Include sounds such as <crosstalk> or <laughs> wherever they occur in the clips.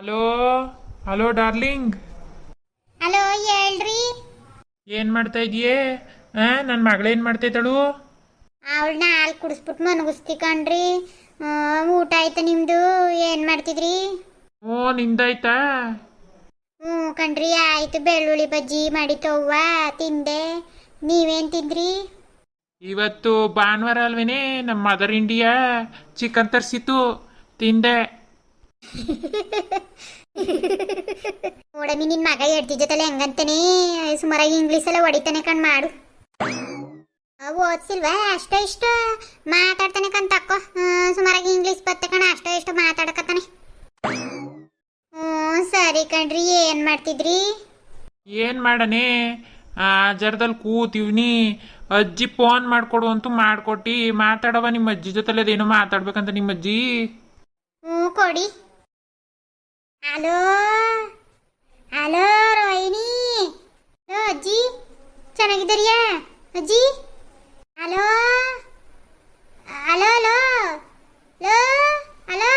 Hello hello darling. Hello ಹೇಳ್ರಿ. ಏನು ಮಾಡ್ತಾ ಇದೀಯೇ ಆ ನನ್ನ ಮಗಳೇನ್ ಮಾಡ್ತಾ ಇದ್ದಾಳು ಅವಳನ್ನ ಹಾಲು ಕುಡಿಸ್ಬಿಟ್ಟು ಮನಗಿಸ್ತಿ ಕಣ್ರಿ. ಆ, ಊಟ ಆಯ್ತಾ ನಿಮ್ದು? ಏನು ಮಾಡ್ತಿದ್ರಿ? ಓ ನಿಂದಾಯ್ತಾ? ಹ್ಞೂ ಕಣ್ರಿ ಆಯ್ತು. ಬೆಳ್ಳುಳ್ಳಿ ಬಜ್ಜಿ ಮಾಡಿತವ್ವ ತಿಂದೆ. ನೀವೇನ್ ತಿಂದ್ರಿ? ಇವತ್ತು ಭಾನುವಾರ ಅಲ್ವೇನೆ ನಮ್ಮ ಮದರ್ ಇಂಡಿಯಾ ಚಿಕನ್ ತರಿಸಿತ್ತು. ತಿಂದೆ. ನೋಡಮ್ಮಿ ನಿನ್ನ ಮಗ ಹೇಳ್ತಿದ್ದತಲ್ಲ ಹೆಂಗಂತಾನೆ? ಸುಮಾರಾಗಿ ಇಂಗ್ಲೀಷ್ ಎಲ್ಲ ಹೊಡಿತಾನೆ ಕಣ್ ಮಾಡು. ಓದ್ಸಿಲ್ವಾ? ಅಷ್ಟೋ ಇಷ್ಟು ಮಾತಾಡ್ತಾನೆ ಕಣ್ ತಕ್ಕೋ ಸುಮಾರಾಗಿ ಇಂಗ್ಲೀಷ್ ಬತ್ತೆ ಕಣ ಅಷ್ಟೋ ಇಷ್ಟು ಮಾತಾಡಕತ್ತಾನೆ. ಹ್ಞೂ ಸರಿ ಕಣ್ರಿ ಏನ್ ಮಾಡ್ತಿದ್ರಿ? ಏನ್ ಮಾಡನೆ ಆ ಜರದಲ್ಲಿ ಕೂತೀವ್ನಿ. ಅಜ್ಜಿ ಫೋನ್ ಮಾಡ್ಕೊಡು ಅಂತೂ ಮಾಡ್ಕೊಟ್ಟಿ. ಮಾತಾಡವ ನಿಮ್ಮ ಅಜ್ಜಿ ಜೊತೆಲಿ ಅದೇನೋ ಮಾತಾಡ್ಬೇಕಂತ ನಿಮ್ಮ ಅಜ್ಜಿ ಹ್ಞೂ ಕೊಡಿ. ಹಲೋ ಹಲೋ ರೋಹಿಣಿ ಹಲೋ ಅಜ್ಜಿ ಚೆನ್ನಾಗಿದ್ದೀರಿಯಾ ಅಜ್ಜಿ hello hello hello hello hello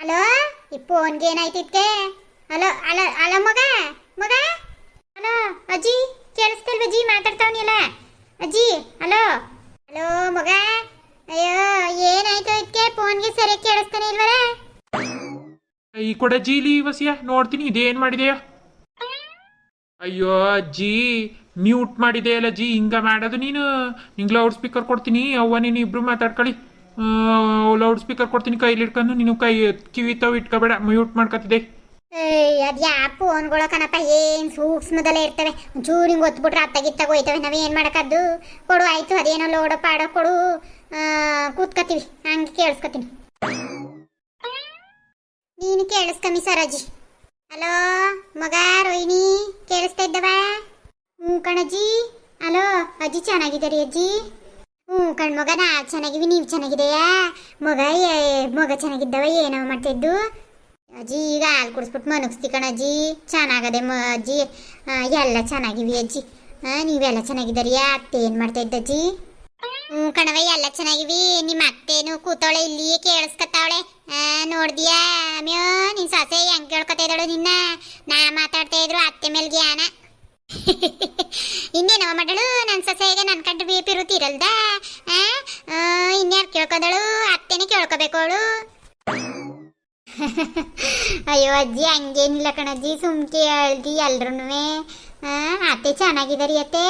hello ಈ ಫೋನ್ಗೆ ಏನಾಯ್ತು ಇದಕ್ಕೆ ಹಲೋ ಹಲೋ ಹಲೋ ಮಗ ಮಗ ಹಲೋ ಅಜ್ಜಿ ಕೇಳಿಸ್ತಿಲ್ವ ಅಜ್ಜಿ ಮಾತಾಡ್ತಾವನಿಲ್ಲ ಅಜ್ಜಿ ಹಲೋ ಹಲೋ ಮಗ ಅಯ್ಯೋ ಏನಾಯ್ತು ಇದಕ್ಕೆ ಫೋನ್ಗೆ ಸರಿಯಾಗಿ ಕೇಳಿಸ್ತಾನೆ ಇಲ್ವಲ್ಲ ಈ ಕೊಡ ಜೀಲಿ ವಸಿಯ, ನೋಡ್ತೀನಿ, ಇದೇನ್ ಮಾಡಿದೆಯಾ? ಅಯ್ಯೋ ಅಜ್ಜಿ ಮ್ಯೂಟ್ ಮಾಡಿದೆ ಅಲ್ಲ ಜಿ ಹಿಂಗ ಮಾಡೋದು ನೀನು. ನಿಂಗೆ ಲೌಡ್ ಸ್ಪೀಕರ್ ಕೊಡ್ತೀನಿ, ಅವ್ವ, ನೀನು ಇಬ್ರು ಮಾತಾಡ್ಕೊಳ್ಳಿ. ಲೌಡ್ ಸ್ಪೀಕರ್ ಕೊಡ್ತೀನಿ, ಕೈಲಿ ಇಟ್ಕೊಂಡು ನೀನು ಕೈ ಕಿವಿ ತಾವು ಇಟ್ಕೋಬೇಡ ಮ್ಯೂಟ್ ಮಾಡ್ಕೊತಿದ್ದೆ ಅದು ಯಾ ಫೋನ್ಗಳ ಕಣಪ್ಪ, ಏನು ಸೂಕ್ಷ್ಮದಲ್ಲೇ ಇರ್ತವೆ. ಒಂಚೂರು ಹಿಂಗೆ ಒತ್ಬಿಟ್ರೆ ಅತ್ತಾಗಿತ್ತಾಗ ಹೋಯ್ತವೆ ನಾವೇನು ಮಾಡೋಕ್ಕದ್ದು ಕೊಡು, ಆಯ್ತು, ಅದೇನೋ ಲೋಡ ಪಾಡ, ಕೊಡು. ಕೂತ್ಕೊತೀವಿ ಹಂಗೆ ಕೇಳಿಸ್ಕೊತೀನಿ ನೀನು ಕೇಳಿಸ್ಕಮ್ಮಿ ಸರಜಿ. ಹಲೋ, ಮಗ ರೋಹಿಣಿ, ಕೇಳಿಸ್ತಾ ಇದ್ದವ? ಹ್ಞೂ ಕಣಜ್ಜಿ. ಹಲೋ, ಅಜ್ಜಿ ಚೆನ್ನಾಗಿದ್ದೀರಿ ಅಜ್ಜಿ? ಹ್ಞೂ ಕಣ್ ಮಗ, ನಾ ಚೆನ್ನಾಗಿವಿ ನೀವು ಚೆನ್ನಾಗಿದೆಯಾ ಮಗ, ಏ- ಮಗ ಚೆನ್ನಾಗಿದ್ದವ, ಏನೋ ಮಾಡ್ತಿದ್ದು? ಅಜ್ಜಿ, ಈಗ ಹಾಲು ಕುಡಿಸ್ಬಿಟ್ಟು ಮನಗಿಸ್ತಿ ಕಣಜ್ಜಿ. ಚೆನ್ನಾಗದೆ ಮ, ಅಜ್ಜಿ. ಎಲ್ಲ ಚೆನ್ನಾಗಿವಿ ಅಜ್ಜಿ. ನೀವೆಲ್ಲ ಚೆನ್ನಾಗಿದ್ದಾರಿಯಾ? ಅತ್ತೆ ಏನು ಮಾಡ್ತಾ ಇದ್ದಜ್ಜಿ? ಹ್ಞೂ ಕಣವ ಎಲ್ಲ ಚೆನ್ನಾಗಿವಿ. ನಿಮ್ಮ ಅತ್ತೇನು ಇಲ್ಲಿ ಇಲ್ಲಿಯೇ ಕೇಳಿಸ್ಕತ್ತಾವಳೆ ನೋಡ್ದಿಯಾ, ಅಮ್ಯೋ, ನಿನ್ ಸೊಸೆ ಹೆಂಗ್ ಕೇಳ್ಕೊತಾ ಇದ್ದಾಳು ನಿನ್ನ? ನಾ ಮಾತಾಡ್ತಾ ಇದ್ರು ಅತ್ತೆ ಮೇಲೆ ಜ್ಞಾನ. ಇನ್ನೇನವ ಮಾಡಳು ನನ್ನ ಸೊಸೆಗೆ ನನ್ನ ಕಂಡು ಬಿ ಪಿ ಇರಲ್ದ ಇನ್ಯಾರು ಕೇಳ್ಕೊಂಡಳು? ಅತ್ತೆನೇ ಕೇಳ್ಕೊಬೇಕು ಅವಳು. ಅಯ್ಯೋ ಅಜ್ಜಿ, ಹಂಗೇನಿಲ್ಲ ಕಣಜ್ಜಿ, ಸುಮ್ಕೆ ಹೇಳ್ದಿ ಎಲ್ರೂ ಅತ್ತೆ ಚೆನ್ನಾಗಿದ್ದಾರಿ ಅತ್ತೆ?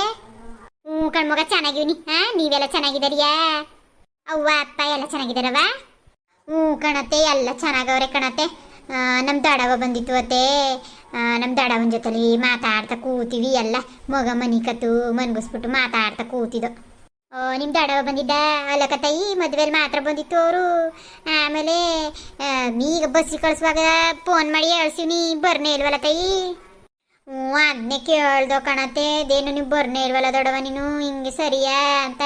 ಹ್ಞೂ ಕಣ್ಮಗ ಚೆನ್ನಾಗಿವ್ನಿ. ಹಾಂ ನೀವೆಲ್ಲ ಚೆನ್ನಾಗಿದ್ದಾರಿಯಾ ಅವ್ವ, ಅಪ್ಪ ಎಲ್ಲ ಚೆನ್ನಾಗಿದಾರವ ಹ್ಞೂ ಕಣತೆ, ಎಲ್ಲ ಚೆನ್ನಾಗವ್ರೆ ಕಣತೆ. ನಮ್ಮ ದಡವ ಬಂದಿತ್ತು ಅತ್ತೆ. ನಮ್ಮ ದಡವನ ಜೊತೆಲಿ ಮಾತಾಡ್ತಾ ಕೂತೀವಿ ಎಲ್ಲ. ಮಗ ಮನಿ ಕತ್ತು ಮನ್ಗಿಸ್ಬಿಟ್ಟು ಮಾತಾಡ್ತಾ ಕೂತಿದ್ದು. ನಿಮ್ಮ ದಡವ ಬಂದಿದ್ದ? ಅಲ್ಲಕತ್ತಾಯಿ ಮದುವೆಲಿ ಮಾತ್ರ ಬಂದಿತ್ತು ಅವರು. ಆಮೇಲೆ ಈಗ ಬಸ್ಸಿಗೆ ಕಳಿಸುವಾಗ ಫೋನ್ ಮಾಡಿ ಹೇಳ್ಸೀನಿ ಬರ್ನೇ ಇಲ್ವಲ್ಲ ತಾಯಿ? ಹ್ಞೂ ಅದನ್ನೇ ಕೇಳ್ದೋ ಕಣತ್ತೆ ಅದೇನು ನೀವು ಬರ್ನೇ ಇಲ್ವಲ್ಲ ದೊಡವ ನೀನು? ಹಿಂಗೆ ಸರಿಯಾ ಅಂತ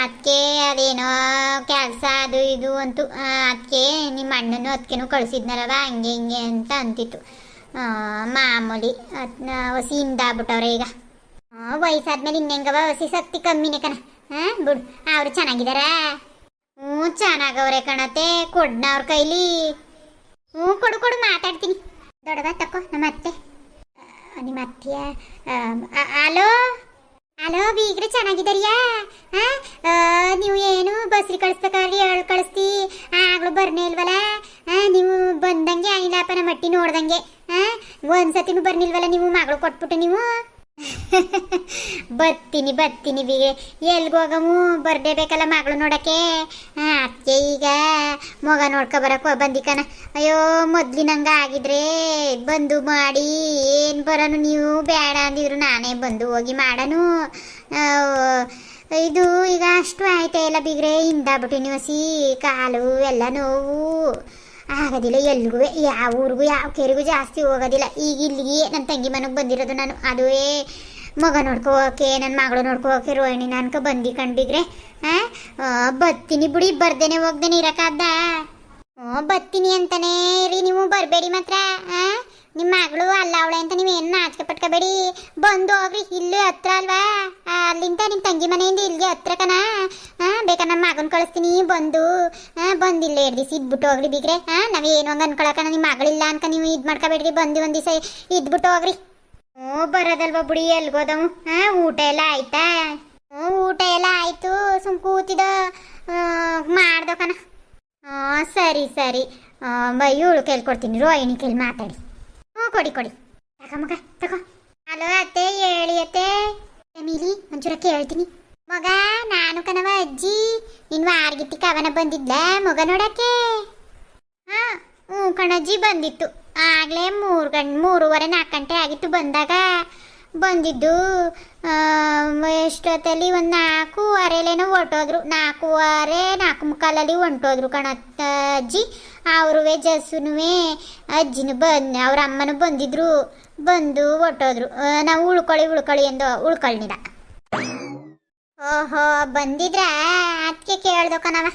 ಅದಕ್ಕೆ ಅದೇನೋ ಕೆಲಸ ಅದು ಇದು ಅಂತು ಅದಕ್ಕೆ ನಿಮ್ಮ ಅಣ್ಣನು ಅದಕ್ಕೇನು ಕಳಿಸಿದ್ನಲ್ಲವ, ಹಂಗೆ ಹಿಂಗೆ ಅಂತ ಅಂತಿತ್ತು. ಮಾಮೂಲಿ ಅದನ್ನ ಹೊಸಿ ಹಿಂದಾಗ್ಬಿಟ್ಟವ್ರೆ ಈಗ. ವಯಸ್ಸಾದ್ಮೇಲೆ ಇನ್ನೆಂಗವ ಹೊಸಿ ಶಕ್ತಿ ಕಮ್ಮಿನೇ ಕಣ. ಹಾಂ ಬಿಡು, ಅವರು ಚೆನ್ನಾಗಿದಾರ? ಹ್ಞೂ, ಚೆನ್ನಾಗವ್ರೆ ಕಣತೆ ಕೊಡ್ನ ಅವ್ರ ಕೈಲಿ. ಹ್ಞೂ, ಕೊಡು ಕೊಡು, ಮಾತಾಡ್ತೀನಿ. ದೊಡ್ಡದ ತಕೋ ನಮ್ಮ ಅತ್ತೆ ನಿಮ್ಮ ಅತ್ತೆಯ ಹಲೋ ಹಲೋ, ಬೀಗ್ರೆ ಚೆನ್ನಾಗಿದ್ದಾರಿಯಾ? ನೀವು ಏನು ಬಸ್ರಿ ಕಳಿಸ್ಬೇಕಾದ್ರೆ ಅಳು ಕಳಿಸ್ತಿ. ಆಗ್ಲೂ ಬರ್ನೇ ಇಲ್ವಲ್ಲ? ನೀವು ಬಂದಂಗೆ ಅನಿಲಾಪನ ಮಟ್ಟಿ ನೋಡ್ದಂಗೆ. ಒಂದ್ಸತಿನೂ ಬರ್ನಿಲ್ವಲ್ಲ ನೀವು, ಮಗಳು ಕೊಟ್ಬಿಟ್ಟು ನೀವು? ಬತ್ತೀನಿ <laughs> ಬರ್ತೀನಿ ಬಿಗೆ ಹೋಗಮು ಬರ್ಡೇ ಬೇಕಲ್ಲ ಮಗಳು ನೋಡಕ್ಕೆ? ಅದಕ್ಕೆ ಈಗ ಮಗ ನೋಡ್ಕೊ ಬರಕ್ಕೆ ಬಂದಿಕನ ಅಯ್ಯೋ, ಮೊದ್ಲಿನಂಗ ಆಗಿದ್ರೆ ಬಂದು ಮಾಡಿ, ಏನು ಬರೋನು ನೀವು? ಬೇಡ ಅಂದಿದ್ರು ನಾನೇ ಬಂದು ಹೋಗಿ ಮಾಡನು. ಇದು ಈಗ ಅಷ್ಟು ಆಯ್ತಾ ಇಲ್ಲ ಬಿಗ್ರೆ. ಹಿಂದಾಗ್ಬಿಟ್ಟು ಹಸಿ ಕಾಲು, ಎಲ್ಲ ನೋವು. ಆಗೋದಿಲ್ಲ ಎಲ್ಲಿಗೂ ಯಾವ ಊರಿಗೂ ಯಾವ ಕೆರೆಗೂ ಜಾಸ್ತಿ ಹೋಗೋದಿಲ್ಲ. ಈಗ ಇಲ್ಲಿಗೆ ನನ್ನ ತಂಗಿ ಮನೆಗೆ ಬಂದಿರೋದು ನಾನು. ಅದುವೇ ಮಗ ನೋಡ್ಕೋಕೆ ನನ್ನ ಮಗಳು ನೋಡ್ಕೋಕೆ ರೋಹಿಣಿ ನನ್ಕ ಬಂದು ಕಂಡಿದ್ರೆ. ಹಾಂ ಬತ್ತೀನಿ ಬಿಡಿ, ಬರ್ದೇನೆ ಹೋಗ್ದೇನೆ ಇರಕ್ಕಾದ್ದ ಹ್ಞೂ ಬತ್ತೀನಿ ಅಂತಾನೆ ರೀ ನೀವು ಬರಬೇಡಿ ಮಾತ್ರ. ಅಲ್ಲ ಅವಳೆ ಅಂತ ಏನು ನಾಚಿಕೆ ಪಟ್ಕೋಬೇಡಿ. ಬಂದು ಹೋಗ್ರಿ, ಇಲ್ಲೇ ಹತ್ರ ಅಲ್ವಾ? ಅಲ್ಲಿಂದ ನಿಮ್ಮ ತಂಗಿ ಮನೆಯಿಂದ ಇಲ್ಲಿಗೆ ಹತ್ರ ಕಣ? ಹಾಂ ಬೇಕಾ ನಮ್ಮ ಮಗನ ಕಳಿಸ್ತೀನಿ, ಬಂದು. ಹಾಂ ಬಂದು ಇಲ್ಲೇ ಎರಡು ದಿವಸ ಇದ್ಬಿಟ್ಟು ಹೋಗ್ರಿ ಬಿಗ್ರೆ. ಹಾಂ ನಾವೇನು ಹಂಗೆ ಅನ್ಕೊಳಕಣ ನಿಮ್ಮ ಮಗಳಿಲ್ಲ ಅನ್ಕ ನೀವು ಇದು ಮಾಡ್ಕೋಬೇಡ್ರಿ, ಬಂದು ಒಂದು ದಿವಸ ಇದ್ಬಿಟ್ಟು ಹೋಗ್ರಿ. ಹ್ಞೂ, ಬರೋದಲ್ವ ಬುಡಿ, ಎಲ್ಗೋದವು? ಹಾಂ ಊಟ ಎಲ್ಲ ಆಯ್ತಾ? ಹ್ಞೂ, ಊಟ ಎಲ್ಲ ಆಯ್ತು, ಸುಮ್ ಕೂತಿದ ಮಾಡ್ದೋ ಕಣ. ಸರಿ ಸರಿ. ಇವಳು ಕೇಳ್ಕೊಡ್ತೀನಿ, ರೋಹಿಣಿ ಕೇಳಿ ಮಾತಾಡಿ. ಕೊಡಿ ಕೊಡಿ. ಮಗ, ತಗೋ. ಹಲೋ ಅತ್ತೆ, ಹೇಳಿ ಅತ್ತೆ. ಎಮಿಲಿ ಒಂಚೂರ ಕೇಳ್ತೀನಿ ಮಗ, ನಾನು ಕಣವ ಅಜ್ಜಿ. ನಿನ್ ವಾರ್ಗಿತ್ತಿ ಕವನ ಬಂದಿದ್ಲ, ಮಗ ನೋಡಕ್ಕೆ? ಹಾ, ಹ್ಞೂ ಕಣಜ್ಜಿ ಬಂದಿತ್ತು. ಆಗ್ಲೇ ಮೂರು ಗಂಟೆ, ಮೂರುವರೆ ನಾಲ್ಕು ಗಂಟೆ ಆಗಿತ್ತು ಬಂದಾಗ. ಬಂದಿದ್ದು ಎಷ್ಟೊತ್ತಲ್ಲಿ ಒಂದು ನಾಲ್ಕೂವರೆಲೇನೋ ಹೊರ್ಟೋದ್ರು. ನಾಲ್ಕೂವರೆ, ನಾಲ್ಕು ಮುಕ್ಕಾಲಲ್ಲಿ ಹೊಂಟೋದ್ರು ಕಣತ್ತ ಅಜ್ಜಿ ಅವ್ರುವೆ, ಜಸ್ಸುನುವೆ ಅಜ್ಜಿನೂ ಬಂದು ಅವ್ರ ಅಮ್ಮನೂ ಬಂದಿದ್ರು. ಬಂದು ಹೊಟ್ಟೋದ್ರು ನಾವು ಉಳ್ಕೊಳ್ಳಿ ಉಳ್ಕೊಳ್ಳಿ ಎಂದು ಉಳ್ಕೊಳ್ಳಿದ ಓಹೋ, ಬಂದಿದ್ರಾ? ಅದಕ್ಕೆ ಕೇಳ್ದೋ ಕಣವ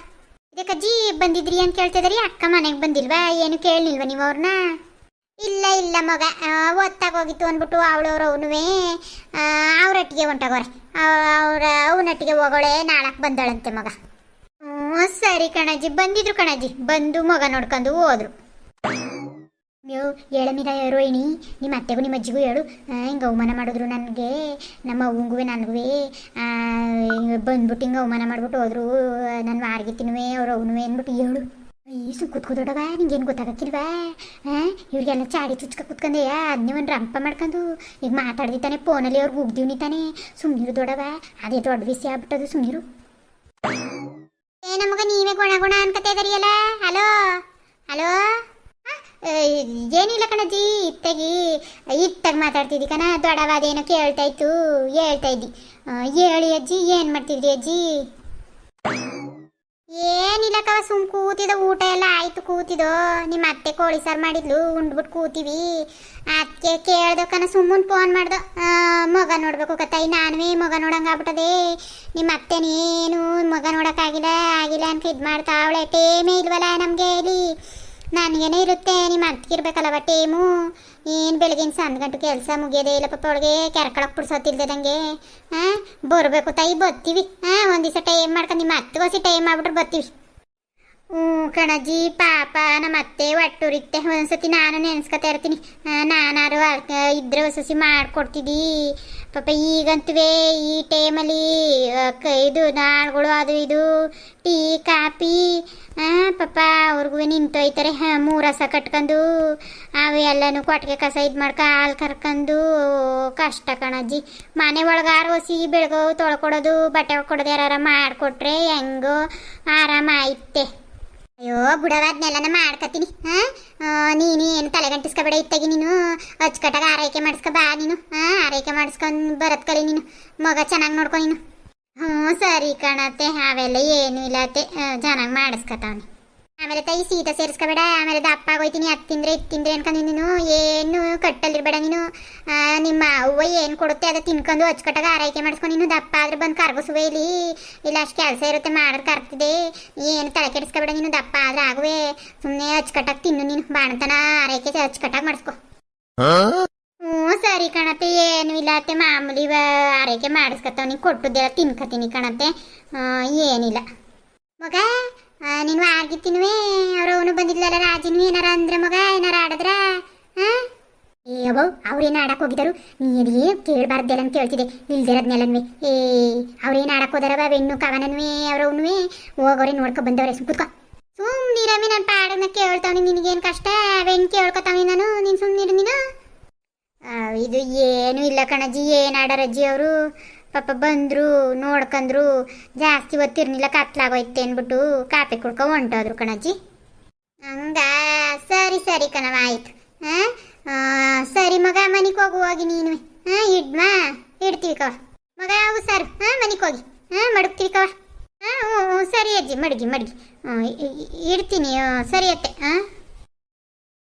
ಇದಕ್ಕಜ್ಜಿ ಬಂದಿದ್ರಿ ಅಂತ ಕೇಳ್ತಿದ್ರಿ? ಅಕ್ಕ ಮನೆಗೆ ಬಂದಿಲ್ವಾ? ಏನು ಕೇಳಲಿಲ್ವಾ ನೀವು ಅವ್ರನ್ನ ಇಲ್ಲ ಇಲ್ಲ ಮಗ. ಒತ್ತಾಗಿ ಹೋಗಿತ್ತು ಅಂದ್ಬಿಟ್ಟು ಅವಳವ್ರು ಅವನುವೇ ಅವ್ರೊಟ್ಟಿಗೆ ಹೊಂಟೋಗೋರೆ ಅವ್ರ ಅವನೊಟ್ಟಿಗೆ ಹೋಗೋಳೆ ನಾಳಕ್ಕೆ ಬಂದಳಂತೆ ಮಗ. ಹ್ಞೂ ಸರಿ ಕಣಜ್ಜಿ. ಬಂದಿದ್ರು ಕಣಜ್ಜಿ. ಬಂದು ಮಗ ನೋಡ್ಕೊಂಡು ಹೋದ್ರು. ನೀವು ಹೇಳಮಿರ ರೋಹಿಣಿ, ನಿಮ್ಮ ಅತ್ತೆಗೂ ನಿಮ್ಮ ಅಜ್ಜಿಗೂ ಹೇಳು. ಹಿಂಗೆ ಅವಮಾನ ಮಾಡಿದ್ರು ನನಗೆ, ನಮ್ಮ ಅವ್ವಂಗೂ ನನಗೂ ಬಂದ್ಬಿಟ್ಟು ಹಿಂಗೆ ಅವಮಾನ ಮಾಡ್ಬಿಟ್ಟು ಹೋದ್ರು. ನನ್ನ ವಾರ್ಗಿತ್ತಿನುವೆ ಅವ್ರು ಅವನುವೆ ಅಂದ್ಬಿಟ್ಟು ಹೇಳು. ಈ ಸುಮ್ ನಿಂಗೆ ನಿಂಗೇನು ಗೊತ್ತಾಗಕ್ಕಿಲ್ವಾ? ಹಾಂ ಇವ್ರಿಗೆಲ್ಲ ಚಾಡಿ ಚುಚ್ಕ ಕುತ್ಕೊಂಡೆ ಅದನ್ನೇ ಒಂದು ರಂಪ ಮಾಡ್ಕೊಂಡು ಈಗ ಮಾತಾಡ್ದಿತಾನೆ ಫೋನಲ್ಲಿ ಅವ್ರಿಗೆ ಉಗ್ದೀವ್ನಿ ತಾನೆ. ಸುಮ್ಮನಿರು ದೊಡವ ಅದೇ ದೊಡ್ಡ ವಿಷಯ ಆಗ್ಬಿಟ್ಟದು ಸುಮ್ಮನಿರು ಏ ನಮಗ ನೀವೇ ಗುಣ ಗುಣ ಅನ್ಕತಾ ಇದರಿಯಲ್ಲ ಹಲೋ? ಹಲೋ? ಏನಿಲ್ಲ ಕಣಜ್ಜಿ, ಇತ್ತಗಿ, ಇತ್ತಾಗ ಮಾತಾಡ್ತಿದ್ದಿ ಕಣ. ದೊಡವ ಅದೇನೋ ಕೇಳ್ತಾ ಇತ್ತು, ಹೇಳ್ತಾ ಇದ್ದಿ. ಹೇಳಿ ಅಜ್ಜಿ, ಏನು ಮಾಡ್ತಿದ್ರಿ ಅಜ್ಜಿ? ಏನಿಲ್ಲ ಕವ, ಸುಮ್ ಕೂತಿದ ಊಟ ಎಲ್ಲ ಆಯ್ತು ಕೂತಿದೋ ನಿಮ್ಮ ಅತ್ತೆ ಕೋಳಿ ಸಾರು ಮಾಡಿದ್ಲು ಉಂಡ್ಬಿಟ್ಟು ಕೂತೀವಿ. ಅದಕ್ಕೆ ಕೇಳ್ದಕ್ಕನ ಕನ ಸುಮ್ಮನೆ ಫೋನ್ ಮಾಡ್ದ. ಮಗ ನೋಡ್ಬೇಕು ಕತ್ತಾಯಿ, ನಾನುವೇ ಮಗ ನೋಡಂಗೆ ಆಗ್ಬಿಟ್ಟದೆ. ನಿಮ್ಮ ಅತ್ತೆನೇನು ಮಗ ನೋಡೋಕ್ಕಾಗಿಲ್ಲ, ಆಗಿಲ್ಲ ಅಂತ ಇದು ಮಾಡ್ತಾ ಅವಳೆ ಟೇಮೇ ಇಲ್ವಲ್ಲ ನಮಗೆ ಇಲ್ಲಿ. ನನಗೇನೆ ಇರುತ್ತೆ ನಿಮ್ಮ ಅತ್ತಿಗಿರ್ಬೇಕಲ್ಲವ ಟೇಮು ಏನು ಬೆಳಗಿನ ಸಂದ್ ಗಂಟು ಕೆಲಸ ಮುಗಿಯೋದೇ ಇಲ್ಲ ಪಾಪ ಅವಳಿಗೆ ಕೆರ್ಕೊಳಕ್ಕೆ ಪುಡ್ಸೋತಿಲ್ದಂಗೆ ಹಾಂ ಬರಬೇಕು ತಾಯಿ, ಬರ್ತೀವಿ. ಹಾಂ ಒಂದು ದಿವಸ ಟೈಮ್ ಮಾಡ್ಕೊಂಡು ನಿಮ್ಮ ಅತ್ತಿಗೋಸಿ ಟೈಮ್ ಮಾಡ್ಬಿಟ್ರೆ ಬರ್ತೀವಿ. ಹ್ಞೂ ಕಣಜ್ಜಿ, ಪಾಪ ನಮ್ಮ ಅತ್ತೆ ಒಟ್ಟುರಿತ್ತೆ. ಒಂದ್ಸತಿ ನಾನು ನೆನೆಸ್ಕೊತಾ ಇರ್ತೀನಿ. ನಾನಾರು ಇದ್ರೆ ಹೊಸಸಿ ಮಾಡಿಕೊಡ್ತಿದ್ದಿ ಪಾಪ ಈಗಂತುವೇ ಈ ಟೈಮಲ್ಲಿ ಇದು ನಾಳುಗಳು ಅದು, ಇದು, ಟೀ ಕಾಪಿ ಆ, ಪಾಪ ಅವ್ರಿಗೂ ನಿಂತೋಯ್ತಾರೆ ಹಾಂ ಮೂರು ಹಸ ಕಟ್ಕೊಂಡು ಅವು ಎಲ್ಲನೂ ಕೊಟ್ಟಿಗೆ ಕಸ ಇದು ಮಾಡ್ಕ ಹಾಲು ಕರ್ಕೊಂಡು ಕಷ್ಟ ಕಣಜ್ಜಿ. ಮನೆ ಒಳಗಾರ ಹೊಸಿ ಬೆಳಗೋ ತೊಳ್ಕೊಡೋದು ಬಟ್ಟೆ ಒಳ್ಕೊಡೋದು ಯಾರ ಮಾಡಿಕೊಟ್ರೆ ಹೆಂಗೋ ಆರಾಮ ಆಯ್ತೆ. ಅಯ್ಯೋ ಬುಡವ ಅದನ್ನೆಲ್ಲ ಮಾಡ್ಕತೀನಿ ಹಾಂ ನೀನು ಏನು ತಲೆಗಂಟಿಸ್ಕ ಬಿಡ ಇತ್ತಾಗಿ ನೀನು? ಅಚ್ಚುಕಟ್ಟಾಗ ಆರೈಕೆ ಮಾಡಿಸ್ಕೊ ಬಾ ನೀನು. ಹಾಂ ಆರೈಕೆ ಮಾಡಿಸ್ಕೊಂಡು ಬರತ್ ಕಲಿ ನೀನು. ಮಗ ಚೆನ್ನಾಗಿ ನೋಡ್ಕೊ ನೀನು. ಹ್ಞೂ, ಸರಿ ಕಣತ್ತೆ. ಅವೆಲ್ಲ ಏನೂ ಚೆನ್ನಾಗಿ ಮಾಡಿಸ್ಕೊತಾವನಿ ಆಮೇಲೆ ತೈ ಸೀತ ಸೇರಿಸ್ಕೋಬೇಡ. ಆಮೇಲೆ ದಪ್ಪ ಆಗೋಯ್ತೀನಿ ಅದು ತಿಂದ್ರೆ ತಿಂದ್ರೆ ಅನ್ಕೊಂಡು ನೀನು ಏನು ಕಟ್ಟಲ್ಲಿರ್ಬೇಡ ನೀನು. ನಿಮ್ಮ ಅವ್ವ ಏನು ಕೊಡುತ್ತೆ ಅದು ತಿನ್ಕೊಂಡು ಅಚ್ಚುಕಟ್ಟಾಗ ಆರೈಕೆ ಮಾಡಿಸ್ಕೊಂಡು ನೀನು. ದಪ್ಪ ಆದ್ರೆ ಬಂದು ಕರ್ಗಿಸುವೆ ಇಲ್ಲಿ. ಇಲ್ಲ, ಅಷ್ಟು ಕೆಲಸ ಇರುತ್ತೆ, ಮಾಡೋದು ಕರ್ತಿದೆ ಏನು ತಲೆ ಕೆಡಿಸ್ಕೋಬೇಡ ನೀನು. ದಪ್ಪ ಆದ್ರೆ ಆಗುವೆ. ಸುಮ್ಮನೆ ಅಚ್ಚುಕಟ್ಟಾಗಿ ತಿನ್ನು ನೀನು. ಬಾಣತನ ಆರೈಕೆ ಅಚ್ಚುಕಟ್ಟಾಗಿ ಮಾಡಿಸ್ಕೊ. ಹ್ಞೂ, ಸರಿ ಕಣತೆ, ಏನು ಇಲ್ಲ ಅತ್ತೆ. ಮಾಮೂಲಿ ಆರೈಕೆ ಮಾಡಿಸ್ಕೊತಾವ. ಕೊಟ್ಟದ್ದೆಲ್ಲ ತಿನ್ಕತೀನಿ ಕಣತೆ. ಏನಿಲ್ಲ. ಮಗ ನೀನು ಆಗಿತ್ತಿನುವೆ ಅವ್ರ ಅವನು ಬಂದಿದ್ಲಲ್ಲ, ರಾಜನು ಏನಾರ ಅಂದ್ರೆ ಮಗ, ಏನಾರ ಆಡದ್ರ? ಏ ಏವೋ ಅವ್ರೇನು ಆಡಕ್ಕೆ ಹೋಗಿದರು? ನೀನು ಏನು ಕೇಳಬಾರ್ದೆಲ್ಲ ಅಂತ ಕೇಳ್ತಿದೆ ಇಲ್ದಿರೋದ್ನೆಲ್ಲನ್ವೇ ಏ ಅವ್ರೇನು ಆಡಕ್ಕೆ ಹೋದಾರವ ಬೆಣ್ಣು ಕವನನ್ವೇ ಅವ್ರವನ್ವೇ ಹೋಗೋರೆ, ನೋಡ್ಕೊ ಬಂದವ್ರೆ ಕುತ್ಕೊ. ಸುಮ್ಮನಿರಮ್ಮಿ ನನ್ನ ಪಾಡನ್ನ ಕೇಳ್ತಾವನಿ. ನಿನಗೇನು ಕಷ್ಟ? ಅವೇನು ಕೇಳ್ಕೊತಾವನಿ ನಾನು. ನೀನು ಸುಮ್ಮನಿರು ನೀನು. ಇದು ಏನು ಇಲ್ಲ ಕಣಜ್ಜಿ, ಏನು ಆಡಾರಜ್ಜಿ ಅವರು? ಪಾಪ ಬಂದರು, ನೋಡ್ಕಂದ್ರು, ಜಾಸ್ತಿ ಹೊತ್ತಿರ್ನಿಲ್ಲ ಕತ್ಲಾಗೋಯ್ತೆ ಅಂದ್ಬಿಟ್ಟು ಕಾಪಿ ಕುಡ್ಕೊ ಹೊಂಟೋದ್ರು ಕಣಜ್ಜಿ. ಹಂಗ? ಸರಿ ಸರಿ ಕಣವ ಆಯ್ತು. ಹಾಂ? ಸರಿ ಮಗ, ಮನಿಗೆ ಹೋಗು, ಹೋಗಿ ನೀನು ಹಾಂ ಇಡ್ಮಾ ಇಡ್ತೀವಿ ಕವ ಮಗ ಸರ್. ಹಾಂ, ಮನಿಗೆ ಹೋಗಿ. ಹಾಂ, ಮಡಗ್ತೀವಿ ಕವ ಹಾಂ, ಹ್ಞೂ ಸರಿ ಅಜ್ಜಿ, ಮಡಗಿ ಮಡಗಿ. ಇಡ್ತೀನಿ ಸರಿ ಅತ್ತೆ. ಹಾಂ?